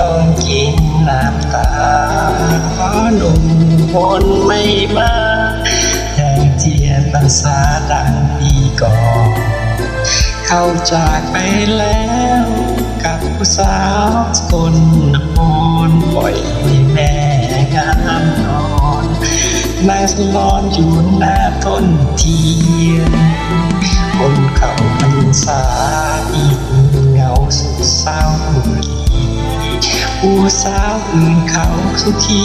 ต้องกินน้ำตาเพราะหนุ่มคนไม่มาอย่เทียนพรรษาดังปีก่อนเข้าจากไปแล้วกับผู้สาวคนนครปล่อยให้แม่งานนอนนางสลอนอยู่หน้าต้นเทียนบนเขาพรรษาอีก สาวอื่นเขาสุขี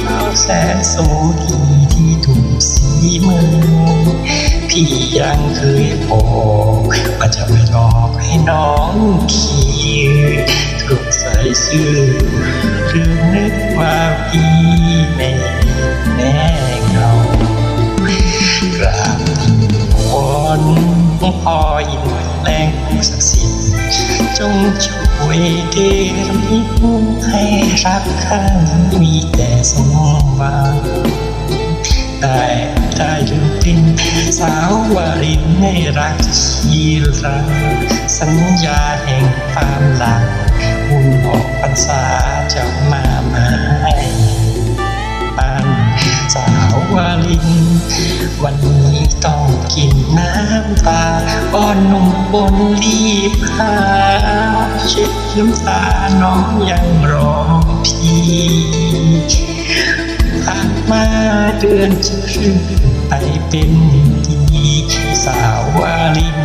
เท่าแสนโสดีที่ถูกสีมือพี่ยังเคยบอกว่าจะไม่หลอกให้น้องขี่ถูกใส่ซื่อหรือนึกว่าพี่แม่แน่เงากราบทิงวอนพ่ออินแรงผู้ศักดิ์สิทธิ์จงช่วย เดรมิตให้รักข้างมีแต่สมหวังได้ได้ลืมทิ้งสาววารินให้รักชีรังสัญญาแห่งความหลังบุญออกพรรษาจะมาหมายปันสาววาลิน วันนี้ต้องกินน้ำตาอ้อนนุ่มบนรีบหา เช็ดน้ำตาน้องยังรอพี่ผ่านมาเดือนจะครึ่งไปเป็นดีสาววาลิน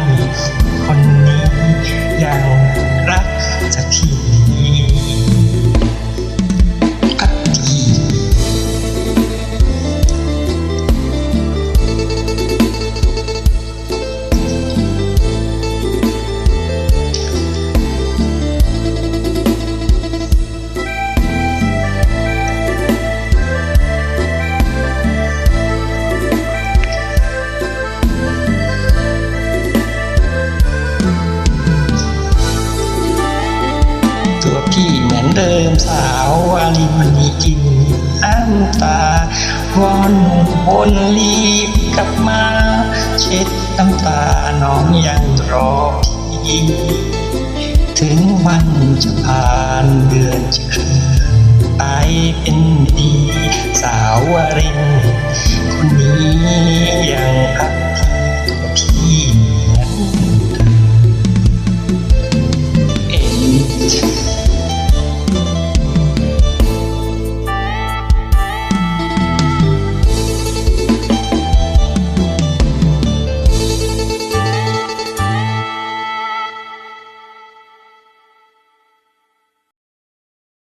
มสาววาลินมันมีกลินน้ำตาวอนหนุ่มบนรีบกลับมา เช็ดน้ำตาน้องยังรอพี่ถึงวันจะผ่านเดือนจะคืนไปเป็นปีสาววารินคนนี้ยัง